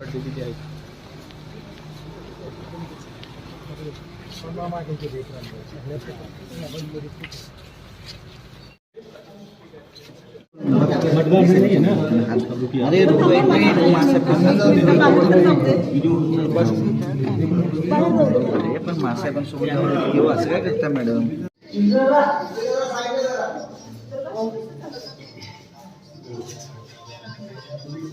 पद्धतीची पण मासाहेबांसोबत असं काय करता मॅडम?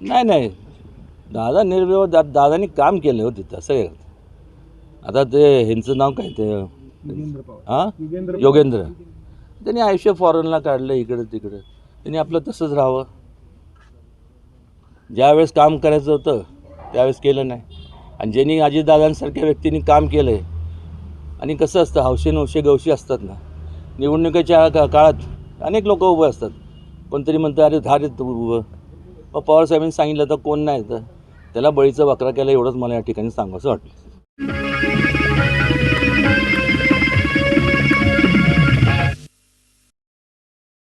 नाही नाही. दादा निर्व्यव दा दादानी काम केलं हो तिथं असं आहे. आता ते ह्यांचं नाव काय ते? हां? योगेंद्र त्यांनी आयुष्य फॉरेनला काढलं इकडं तिकडं. त्यांनी आपलं तसंच राहावं. ज्यावेळेस काम करायचं होतं त्यावेळेस केलं नाही. आणि ज्यांनी अजितदादांसारख्या व्यक्तींनी काम केलं आहे आणि कसं असतं हौशे नवशे गवशी असतात ना. निवडणुकीच्या काळात अनेक लोक उभे असतात. कोणतरी म्हणतं अरे धार येत उभं. मग पवारसाहेबांनी सांगितलं तर कोण नाही तर? त्याला बळीचा वाकरा केला एवढंच मला या ठिकाणी सांगायचं वाटलं.